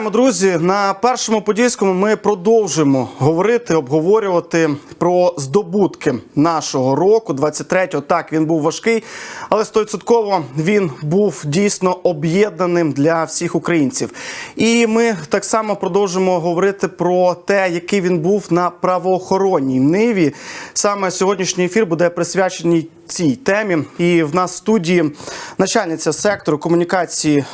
Вітаємо, друзі! На першому подільському ми продовжимо говорити, обговорювати про здобутки нашого року. 23-го. Так він був важкий, але стовідсотково він був дійсно об'єднаним для всіх українців. І ми так само продовжимо говорити про те, який він був на правоохоронній ниві. Саме сьогоднішній ефір буде присвячений цій темі. І в нас в студії начальниця сектору комунікації е,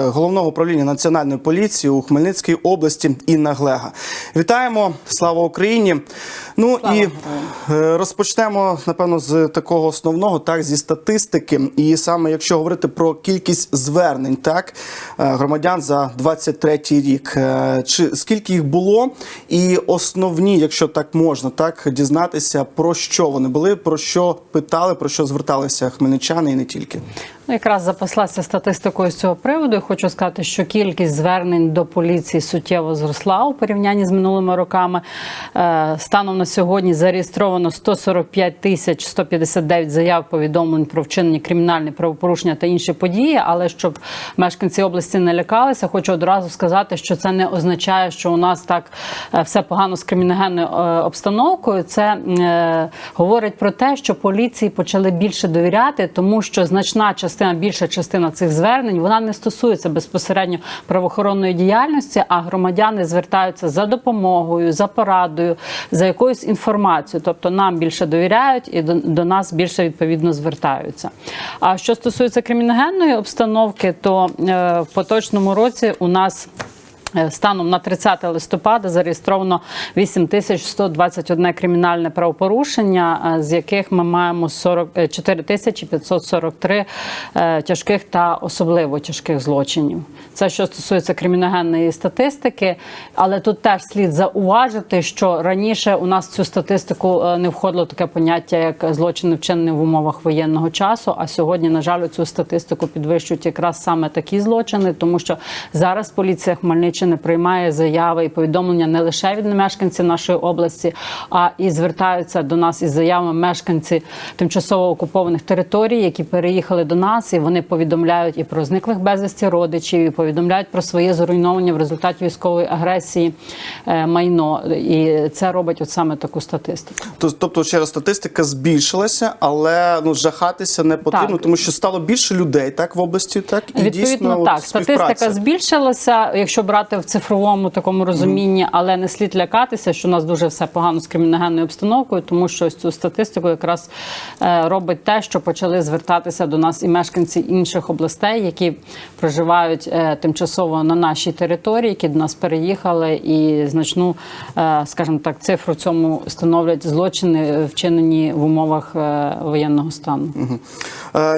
головного управління національної поліції у Хмельницькій області Інна Глега. Вітаємо! Слава Україні! Ну і е, розпочнемо напевно з такого основного, так зі статистики. І саме якщо говорити про кількість звернень, так е, громадян за 23-й рік, чи скільки їх було, і основні, якщо так можна, так дізнатися про що вони були, про що питали, про що зверталися хмельничани і не тільки. Ну, якраз запаслася статистикою з цього приводу. Хочу сказати, що кількість звернень до поліції суттєво зросла у порівнянні з минулими роками. Е, Станом на сьогодні зареєстровано 145 тисяч 159 заяв повідомлень про вчинені кримінальні правопорушення та інші події. Але щоб мешканці області не лякалися, хочу одразу сказати, що це не означає, що у нас так е, все погано з криміногенною е, обстановкою. Це говорить про те, що поліції почали більше довіряти, тому що значна частина, більша частина цих звернень вона не стосується безпосередньо правоохоронної діяльності, а громадяни звертаються за допомогою, за порадою, за якоюсь інформацією. Тобто нам більше довіряють і до, до нас більше відповідно звертаються. А що стосується криміногенної обстановки, то е, в поточному році у нас. Е, Станом на 30 листопада зареєстровано 8121 кримінальне правопорушення, е, з яких ми маємо 40, е, 4543 е, тяжких та особливо тяжких злочинів. Це що стосується криміногенної статистики, але тут теж слід зауважити, що раніше у нас в цю статистику не входило таке поняття, як злочини вчинені в умовах воєнного часу. А сьогодні, на жаль, цю статистику підвищують якраз саме такі злочини, тому що зараз поліція Хмельниччини приймає заяви і повідомлення не лише від мешканців нашої області, а і звертаються до нас із заявами мешканці тимчасово окупованих територій, які переїхали до нас, і вони повідомляють і про зниклих безвісті родичів, і повідомляють про своє зруйновані в результаті військової агресії е, майно. І це робить от саме таку статистику. Тобто, ще раз статистика збільшилася, але ну жахатися не потрібно, Так. тому що стало більше людей, так в області, так і Відповідно, дійсно так от, статистика збільшилася, якщо брати в цифровому такому розумінні, але не слід лякатися, що у нас дуже все погано з криміногенною обстановкою, тому що ось цю статистику якраз е, робить те, що почали звертатися до нас і мешканці інших областей, які проживають е, тимчасово на нашій території, які до нас переїхали, і значну, е, скажімо так, цифру цьому становлять злочини, вчинені в умовах воєнного стану.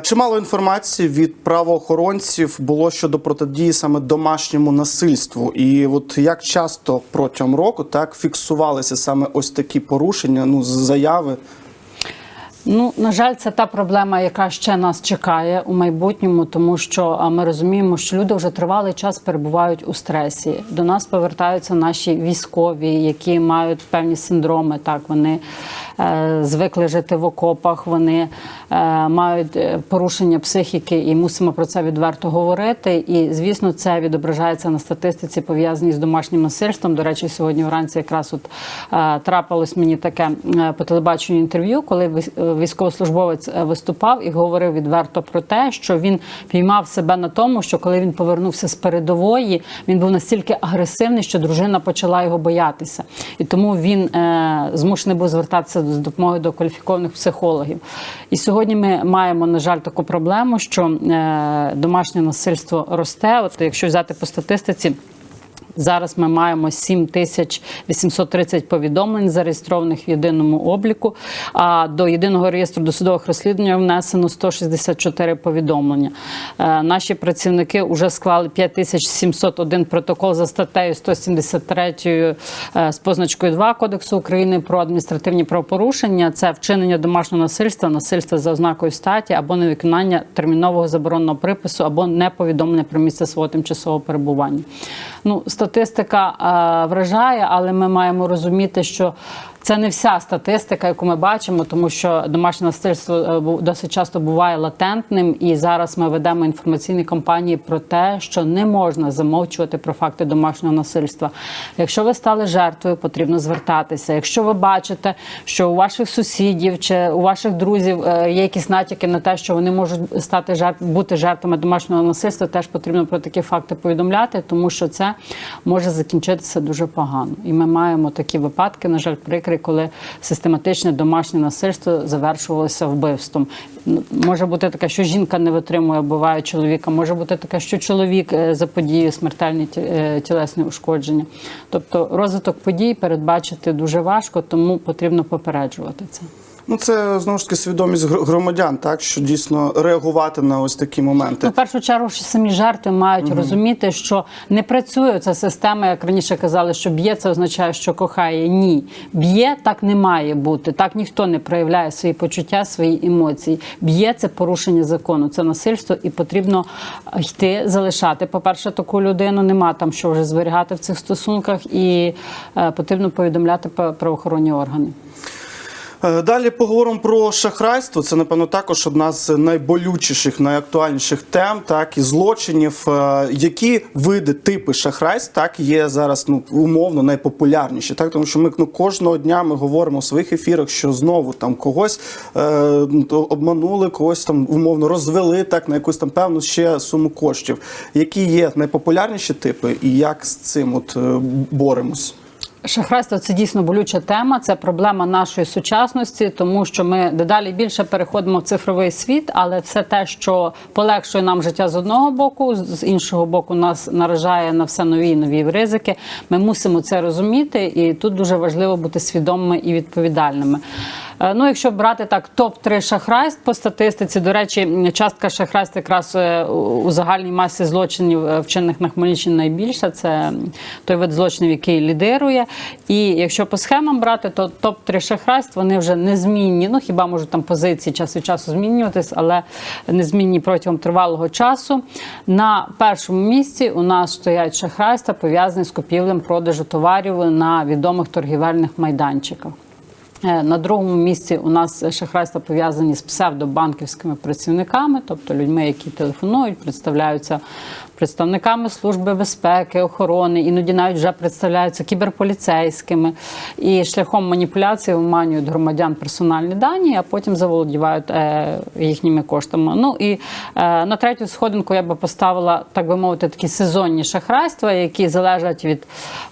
Чимало інформації від правоохоронців було щодо протидії саме домашньому насильству. І от як часто протягом року так фіксувалися саме ось такі порушення, ну заяви. Ну, на жаль, це та проблема, яка ще нас чекає у майбутньому, тому що ми розуміємо, що люди вже тривалий час перебувають у стресі. До нас повертаються наші військові, які мають певні синдроми. Так, вони е, звикли жити в окопах, вони е, мають е, порушення психіки, і мусимо про це відверто говорити. І звісно, це відображається на статистиці, пов'язаній з домашнім насильством. До речі, сьогодні вранці якраз от е, трапилось мені таке е, по телебаченню інтерв'ю, коли вис- е, військовослужбовець е, виступав і говорив відверто про те, що він піймав себе на тому, що коли він повернувся з передової, він був настільки агресивний, що дружина почала його боятися, і тому він е, змушений був звертатися з допомогою до кваліфікованих психологів. І сьогодні ми маємо, на жаль, таку проблему, що е, домашнє насильство росте. От якщо взяти по статистиці. Зараз ми маємо 7830 повідомлень, зареєстрованих в єдиному обліку. А до єдиного реєстру досудових розслідувань внесено 164 повідомлення. Е, Наші працівники вже склали 5701 протокол за статтею 173 е, з позначкою 2 Кодексу України про адміністративні правопорушення. Це вчинення домашнього насильства, насильства за ознакою статі або невиконання термінового забороненого припису, або неповідомлення про місце свого тимчасового перебування. Ну, статистика е, вражає, але ми маємо розуміти, що Це не вся статистика, яку ми бачимо, тому що домашнє насильство е, досить часто буває латентним, і зараз ми ведемо інформаційні кампанії про те, що не можна замовчувати про факти домашнього насильства. Якщо ви стали жертвою, потрібно звертатися. Якщо ви бачите, що у ваших сусідів чи у ваших друзів е, є якісь натяки на те, що вони можуть стати жертв бути жертвами домашнього насильства, теж потрібно про такі факти повідомляти, тому що це може закінчитися дуже погано. І ми маємо такі випадки, на жаль, прикрі, коли систематичне домашнє насильство завершувалося вбивством. Може бути таке, що жінка не витримує, буває чоловіка. Може бути таке, що чоловік заподіє смертельні е, тілесні ушкодження. Тобто розвиток подій передбачити дуже важко, тому потрібно попереджувати це. Ну, це знову ж таки свідомість громадян, так що дійсно реагувати на ось такі моменти. Ну, в першу чергу, що самі жертви мають розуміти, що не працює ця система, як раніше казали, що б'є, це означає, що кохає. Ні, б'є так не має бути. Так ніхто не проявляє свої почуття, свої емоції. Б'є це порушення закону, це насильство, і потрібно йти, залишати. По-перше, таку людину нема там що вже зберігати в цих стосунках, і е, потрібно повідомляти правоохоронні органи. Е, Далі поговоримо про шахрайство. Це, напевно, також одна з найболючіших, найактуальніших тем, так і злочинів. Е, Які види, типи шахрайств так є зараз ну умовно найпопулярніші, так тому що ми ну, кожного дня ми говоримо в своїх ефірах, що знову там когось е, ну, обманули, когось там умовно розвели так на якусь там певну ще суму коштів. Які є найпопулярніші типи, і як з цим от е, боремось? Шахрайство це дійсно болюча тема. Це проблема нашої сучасності, тому що ми дедалі більше переходимо в цифровий світ, але все те, що полегшує нам життя з одного боку, з іншого боку, нас наражає на все нові і нові ризики. Ми мусимо це розуміти, і тут дуже важливо бути свідомими і відповідальними. Е, Ну, якщо брати так, топ 3 шахрайств по статистиці, до речі, частка шахрайств якраз е, у загальній масі злочинів е, вчинених на Хмельниччині найбільша. Це той вид злочинів, який лідирує. І якщо по схемам брати, то топ 3 шахрайств вони вже незмінні. Ну хіба можуть там позиції час від часу змінюватись, але незмінні протягом тривалого часу. На першому місці у нас стоять шахрайства, пов'язані з купівлем продажу товарів на відомих торгівельних майданчиках. Е, На другому місці у нас шахрайства пов'язані з псевдобанківськими працівниками, тобто людьми, які телефонують, представляються представниками служби безпеки, охорони, іноді навіть вже представляються кіберполіцейськими і шляхом маніпуляції виманюють громадян персональні дані, а потім заволодівають е, їхніми коштами. Ну і е, на третю сходинку я би поставила, так би мовити, такі сезонні шахрайства, які залежать від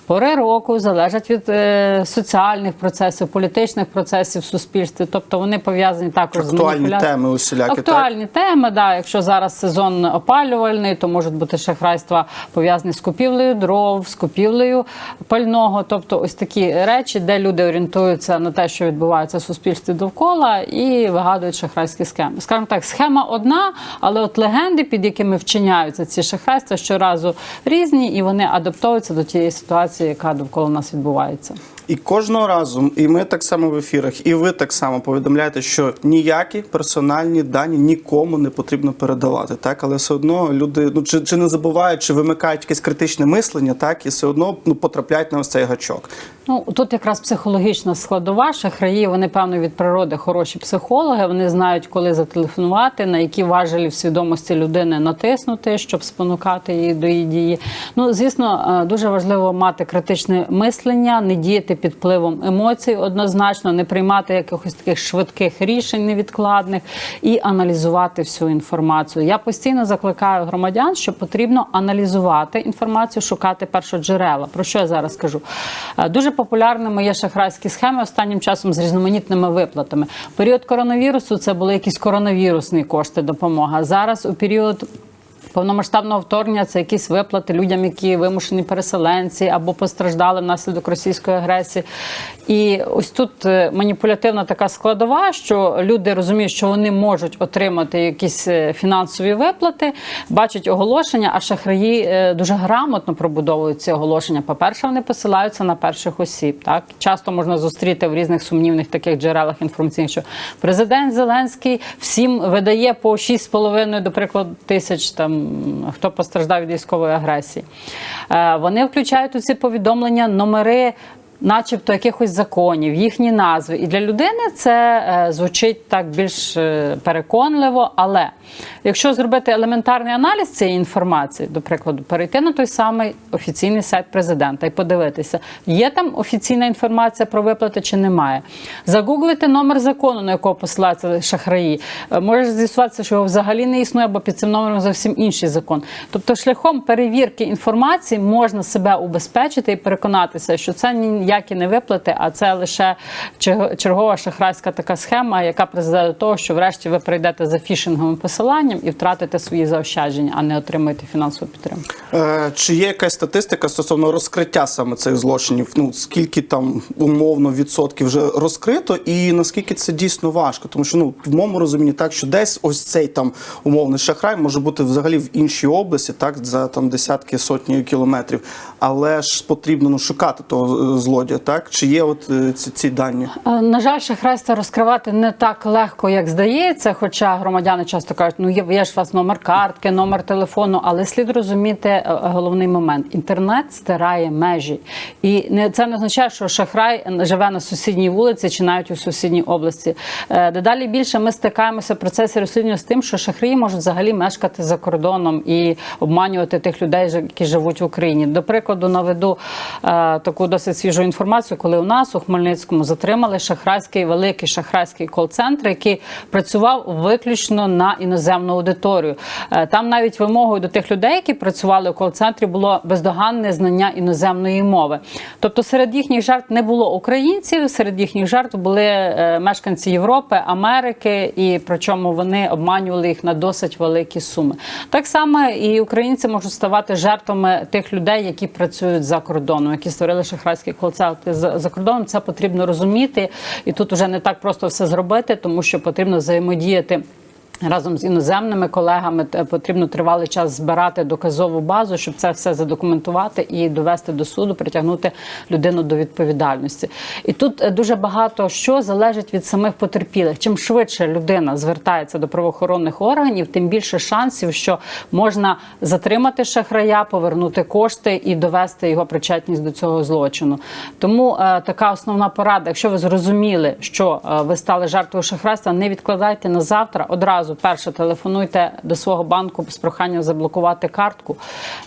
пори року, залежать від е, соціальних процесів, політичних процесів в суспільстві. Тобто вони пов'язані також з Актуальні теми усілякі, так? Теми, да. Якщо зараз сезон опалювальний, то можуть бути шахрайства пов'язані з купівлею дров, з купівлею пального. Тобто, ось такі речі, де люди орієнтуються на те, що відбувається в суспільстві довкола, і вигадують шахрайські схеми. Скажімо так, схема одна, але от легенди, під якими вчиняються ці шахрайства, щоразу різні, і вони адаптовуються до тієї ситуації, яка довкола нас відбувається. І кожного разу, і ми так само в ефірах, і ви так само повідомляєте, що ніякі персональні дані нікому не потрібно передавати. Так, але все одно люди ну чи, чи не забувають, чи вимикають якесь критичне мислення, так і все одно ну потрапляють на ось цей гачок. Ну тут якраз психологічна складова. Шахраї вони певно від природи хороші психологи. Вони знають, коли зателефонувати, на які важелі в свідомості людини натиснути, щоб спонукати її до її дії. Ну звісно, е, дуже важливо мати критичне мислення, не діяти під впливом емоцій, однозначно, не приймати якихось таких швидких рішень невідкладних і аналізувати всю інформацію. Я постійно закликаю громадян, що потрібно аналізувати інформацію, шукати першоджерела. Про що я зараз кажу? Е, Дуже популярними є шахрайські схеми останнім часом з різноманітними виплатами. Період коронавірусу це були якісь коронавірусні кошти допомога. Зараз у період. Повномасштабного вторгнення це якісь виплати людям, які вимушені переселенці або постраждали внаслідок російської агресії. І ось тут е, маніпулятивна така складова, що люди розуміють, що вони можуть отримати якісь е, фінансові виплати, бачать оголошення, а шахраї е, дуже грамотно пробудовують ці оголошення. По-перше, вони посилаються на перших осіб. Так часто можна зустріти в різних сумнівних таких джерелах інформаційних, що президент Зеленський всім видає по 6,5, до прикладу, тисяч там хто постраждав від військової агресії. Е, Вони включають у ці повідомлення номери начебто, якихось законів, їхні назви. І для людини це е, звучить так більш е, переконливо. Але якщо зробити елементарний аналіз цієї інформації, до прикладу, перейти на той самий офіційний сайт президента і подивитися, є там офіційна інформація про виплати чи немає. Загуглити номер закону, на якого посилаються шахраї. Е, Може з'ясуватися, що його взагалі не існує, або під цим номером зовсім інший закон. Тобто, шляхом перевірки інформації можна себе убезпечити і переконатися, що це ніякі не виплати, а це лише чергова шахрайська така схема, яка призведе до того, що врешті ви прийдете за фішинговим посиланням і втратите свої заощадження, а не отримаєте фінансову підтримку. Е, Чи є якась статистика стосовно розкриття саме цих злочинів? Ну скільки там умовно відсотків вже розкрито, і наскільки це дійсно важко? Тому що ну в моєму розумінні так, що десь ось цей там умовний шахрай може бути взагалі в іншій області, так за там десятки сотні кілометрів, але ж потрібно ну, шукати того е, злодія. Так чи є от е, ці, ці дані? Е, На жаль, шахрайство розкривати не так легко, як здається. Хоча громадяни часто кажуть, ну є, є ж у вас номер картки, номер телефону, але слід розуміти е, головний момент: інтернет стирає межі, і не це не означає, що шахрай живе на сусідній вулиці чи навіть у сусідній області. Дедалі більше ми стикаємося в процесі розслідування з тим, що шахраї можуть взагалі мешкати за кордоном і обманювати тих людей, які живуть в Україні. До прикладу, наведу е, таку досить свіжу інформацію, коли у нас у Хмельницькому затримали шахрайський великий шахрайський кол-центр, який працював виключно на іноземну аудиторію. Е, Там навіть вимогою до тих людей, які працювали у кол-центрі, було бездоганне знання іноземної мови. Тобто серед їхніх жертв не було українців, серед їхніх жертв були е, мешканці Європи, Америки, і причому вони обманювали їх на досить великі суми. Так само і українці можуть ставати жертвами тих людей, які працюють за кордоном, які створили шахрайські кол-центри за за кордоном. Це потрібно розуміти, і тут вже не так просто все зробити, тому що потрібно взаємодіяти. Разом з іноземними колегами потрібно тривалий час збирати доказову базу, щоб це все задокументувати і довести до суду, притягнути людину до відповідальності. І тут е, дуже багато що залежить від самих потерпілих. Чим швидше людина звертається до правоохоронних органів, тим більше шансів, що можна затримати шахрая, повернути кошти і довести його причетність до цього злочину. Тому е, така основна порада. Якщо ви зрозуміли, що е, ви стали жертвою шахрайства, не відкладайте на завтра. Одразу перше телефонуйте до свого банку з проханням заблокувати картку,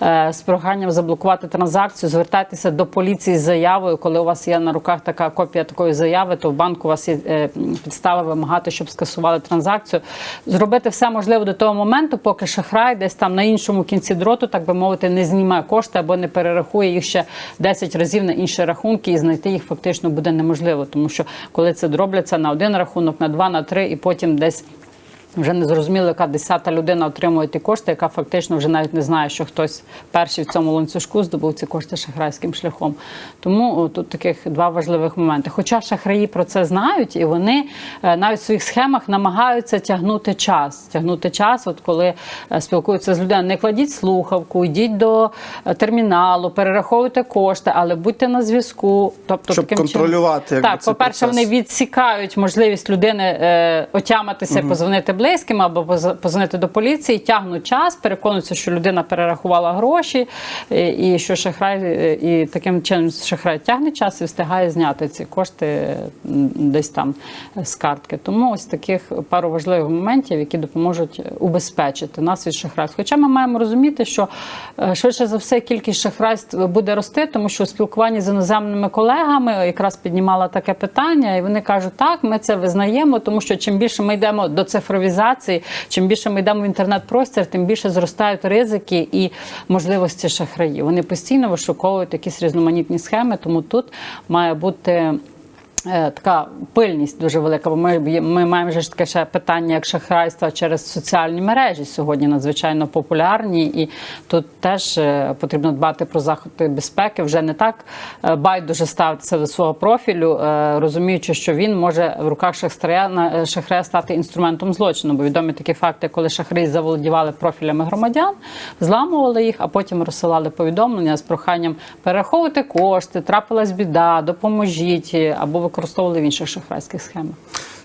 е, з проханням заблокувати транзакцію. Звертайтеся до поліції з заявою. Коли у вас є на руках така копія такої заяви, то в банку у вас є е, підстави вимагати, щоб скасували транзакцію. Зробити все можливе до того моменту, поки шахрай десь там на іншому кінці дроту, так би мовити, не зніме кошти або не перерахує їх ще 10 разів на інші рахунки, і знайти їх фактично буде неможливо, тому що коли це дробляться на один рахунок, на два, на три, і потім десь. Вже не зрозуміло, яка десята людина отримує ті кошти, яка фактично вже навіть не знає, що хтось перший в цьому ланцюжку здобув ці кошти шахрайським шляхом. Тому о, тут таких два важливих моменти. Хоча шахраї про це знають, і вони е, навіть в своїх схемах намагаються тягнути час. Тягнути час, от коли е, спілкуються з людиною, не кладіть слухавку, йдіть до е, терміналу, перераховуйте кошти, але будьте на зв'язку. Тобто Щоб таким чином- контролювати, якби, так, по-перше, процес. вони відсікають можливість людини е, отямитися, позвонити близьким або поз- позвонити до поліції, тягнуть час, переконуються, що людина перерахувала гроші, і що шахрай е, і таким чином шахрай тягне час і встигає зняти ці кошти десь там з картки. Тому ось таких пару важливих моментів, які допоможуть убезпечити нас від шахрайств. Хоча ми маємо розуміти, що е, швидше за все кількість шахрайств буде рости, тому що у спілкуванні з іноземними колегами якраз піднімала таке питання, і вони кажуть, так, ми це визнаємо, тому що чим більше ми йдемо до цифровізації, чим більше ми йдемо в інтернет-простір, тим більше зростають ризики і можливості шахраїв. Вони постійно вишуковують якісь різноманітні схеми, тому тут має бути. Е, Така пильність дуже велика, бо ми, ми маємо вже таке ще питання як шахрайства через соціальні мережі сьогодні надзвичайно популярні, і тут теж е, потрібно дбати про заходи безпеки. Вже не так е, байдуже ставитися до свого профілю, розуміючи, що він може в руках шахрая, шахрая стати інструментом злочину. Бо відомі такі факти, коли шахраї заволодівали профілями громадян, зламували їх, а потім розсилали повідомлення з проханням перераховувати кошти, трапилась біда, допоможіть або використовували в інших шахрайських схемах.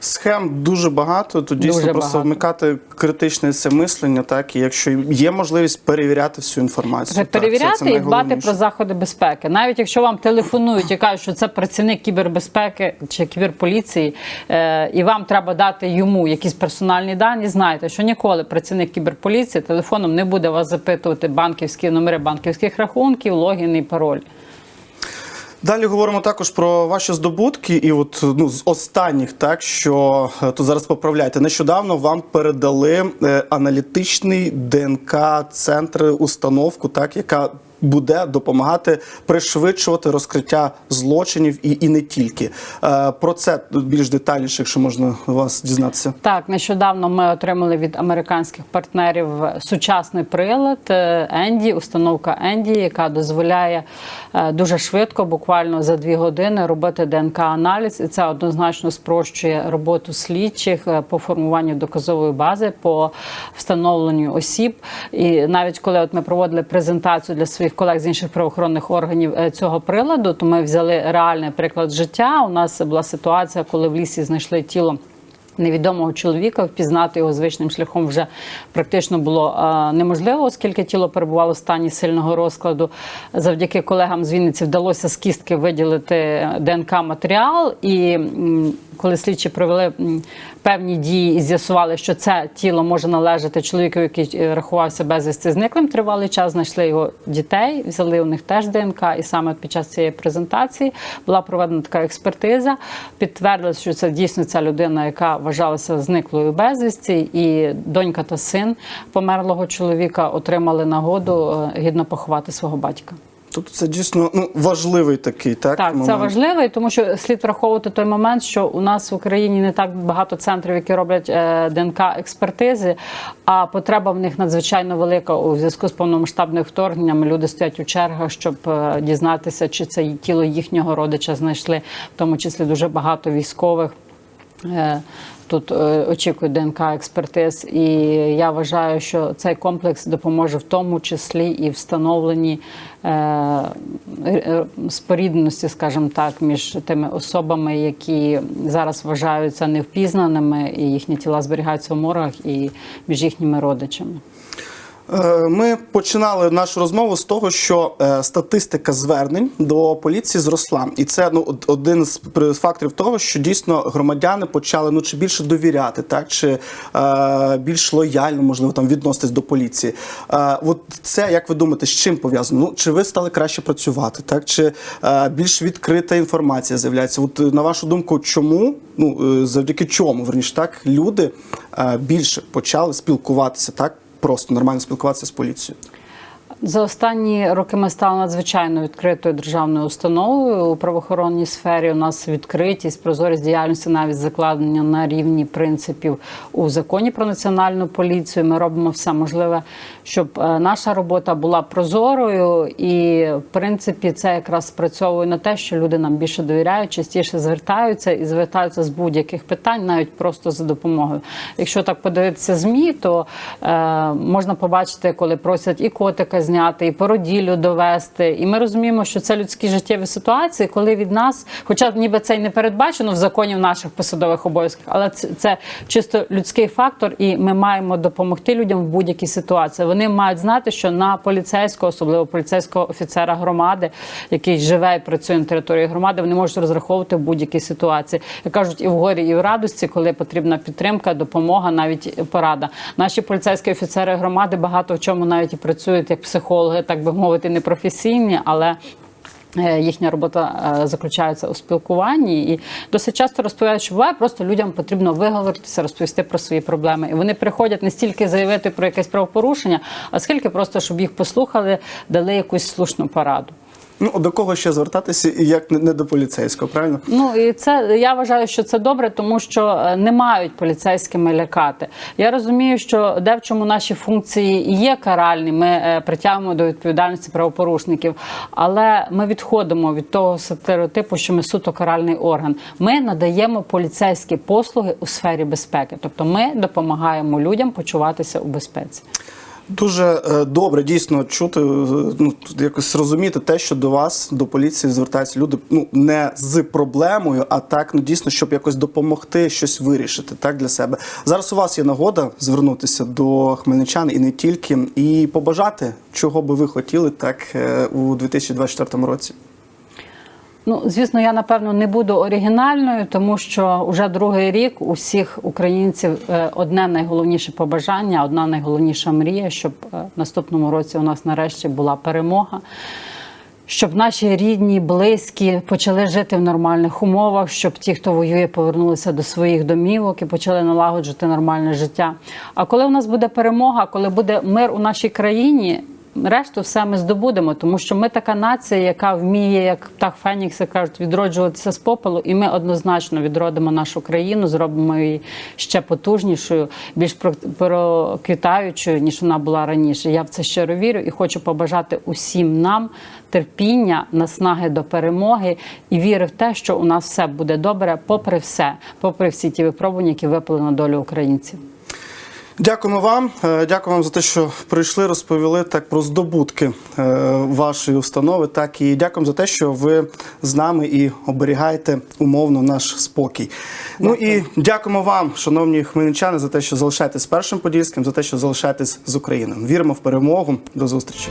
Схем дуже багато. То дійсно Дуже просто багато. вмикати критичне це мислення, так і якщо є можливість перевіряти всю інформацію. Треба так, перевіряти це і дбати про заходи безпеки. Навіть якщо вам телефонують і кажуть, що це працівник кібербезпеки чи кіберполіції, е, і вам треба дати йому якісь персональні дані, знайте, що ніколи працівник кіберполіції телефоном не буде вас запитувати банківські номери банківських рахунків, логін і пароль. Далі говоримо також про ваші здобутки, і от ну з останніх, так що то тут зараз поправляйте. Нещодавно вам передали е, аналітичний ДНК центр установку, так яка буде допомагати пришвидшувати розкриття злочинів і, і не тільки. Е, про це більш детальніше, якщо можна вас дізнатися. Так, нещодавно ми отримали від американських партнерів сучасний прилад е, Енді, установка Енді, яка дозволяє е, дуже швидко, буквально за дві години, робити ДНК-аналіз, і це однозначно спрощує роботу слідчих по формуванню доказової бази, по встановленню осіб. І навіть коли от ми проводили презентацію для своїх колег з інших правоохоронних органів е, цього приладу, то ми взяли реальний приклад життя. У нас була ситуація, коли в лісі знайшли тіло невідомого чоловіка. Впізнати його звичним шляхом вже практично було е, неможливо, оскільки тіло перебувало в стані сильного розкладу. Завдяки колегам з Вінниці вдалося з кістки виділити ДНК матеріал і. Коли слідчі провели певні дії і з'ясували, що це тіло може належати чоловіку, який е, рахувався безвісти зниклим тривалий час, знайшли його дітей, взяли у них теж ДНК, і саме під час цієї презентації була проведена така експертиза. Підтвердилось, що це дійсно ця людина, яка вважалася зниклою безвісті, і донька та син померлого чоловіка отримали нагоду е, гідно поховати свого батька. Тобто це дійсно ну важливий такий так. Так, це момент. важливо, і тому що слід враховувати той момент, що у нас в Україні не так багато центрів, які роблять е, ДНК експертизи, а потреба в них надзвичайно велика у зв'язку з повномасштабним вторгненням. Люди стоять у чергах, щоб е, дізнатися, чи це тіло їхнього родича знайшли, в тому числі дуже багато військових. Е, Тут очікують ДНК експертиз, і я вважаю, що цей комплекс допоможе в тому числі і встановленні е, е, спорідненості, скажімо так, між тими особами, які зараз вважаються невпізнаними, і їхні тіла зберігаються в моргах, і між їхніми родичами. Е, Ми починали нашу розмову з того, що е, статистика звернень до поліції зросла, і це ну один з факторів того, що дійсно громадяни почали ну чи більше довіряти, так чи е, більш лояльно можливо там відноситись до поліції. Е, от це як ви думаєте, з чим пов'язано? Ну чи ви стали краще працювати, так чи е, більш відкрита інформація з'являється? От е, на вашу думку, чому ну завдяки чому верніше так люди е, більше почали спілкуватися так? Просто нормально спілкуватися з поліцією. За останні роки ми стали надзвичайно відкритою державною установою у правоохоронній сфері. У нас відкритість, прозорість діяльності, навіть закладення на рівні принципів у законі про національну поліцію. Ми робимо все можливе, щоб е, наша робота була прозорою, і в принципі це якраз спрацьовує на те, що люди нам більше довіряють, частіше звертаються і звертаються з будь-яких питань, навіть просто за допомогою. Якщо так подивитися змі, то е, можна побачити, коли просять і котика зняти, і породіллю довести. І ми розуміємо, що це людські життєві ситуації, коли від нас, хоча ніби це й не передбачено в законі в наших посадових обов'язках, але це, це чисто людський фактор, і ми маємо допомогти людям в будь-якій ситуації. Вони мають знати, що на поліцейського, особливо поліцейського офіцера громади, який живе і працює на території громади, вони можуть розраховувати в будь-якій ситуації. Як кажуть, і в горі, і в радості, коли потрібна підтримка, допомога, навіть порада. Наші поліцейські офіцери громади багато в чому навіть і працюють як психологи, так би мовити, не професійні, але. е, Їхня робота е, заключається у спілкуванні, і досить часто розповідають, що буває просто людям потрібно виговоритися, розповісти про свої проблеми. І вони приходять не стільки заявити про якесь правопорушення, а скільки просто щоб їх послухали, дали якусь слушну пораду. Ну до кого ще звертатися, і як не, до поліцейського, правильно? Ну і це я вважаю, що це добре, тому що е, не мають поліцейськими лякати. Я розумію, що де в чому наші функції є каральні. Ми е, притягуємо до відповідальності правопорушників, але ми відходимо від того стереотипу, що ми суто каральний орган. Ми надаємо поліцейські послуги у сфері безпеки, тобто ми допомагаємо людям почуватися у безпеці. Дуже е, добре дійсно чути, е, ну якось розуміти те, що до вас, до поліції, звертаються люди ну не з проблемою, а так ну дійсно, щоб якось допомогти щось вирішити так для себе. Зараз у вас є нагода звернутися до хмельничан і не тільки, і побажати, чого би ви хотіли так е, у 2024 році. Ну, звісно, я напевно не буду оригінальною, тому що вже другий рік у всіх українців е, одне найголовніше побажання, одна найголовніша мрія, щоб е, в наступному році у нас нарешті була перемога. Щоб наші рідні, близькі почали жити в нормальних умовах, щоб ті, хто воює, повернулися до своїх домівок і почали налагоджувати нормальне життя. А коли у нас буде перемога, коли буде мир у нашій країні, решту все ми здобудемо, тому що ми така нація, яка вміє, як птах Фенікс, кажуть, відроджуватися з попелу, і ми однозначно відродимо нашу країну, зробимо її ще потужнішою, більш про- проквітаючою, ніж вона була раніше. Я в це щиро вірю і хочу побажати усім нам терпіння, наснаги до перемоги і віри в те, що у нас все буде добре, попри все, попри всі ті випробування, які випали на долю українців. Дякуємо вам. Е, Дякую вам за те, що прийшли, розповіли так про здобутки е, вашої установи. Так і дякуємо за те, що ви з нами і оберігаєте умовно наш спокій. Ну і дякуємо вам, шановні хмельничани, за те, що залишаєтесь першим подільським, за те, що залишаєтесь з Україною. Віримо в перемогу. До зустрічі.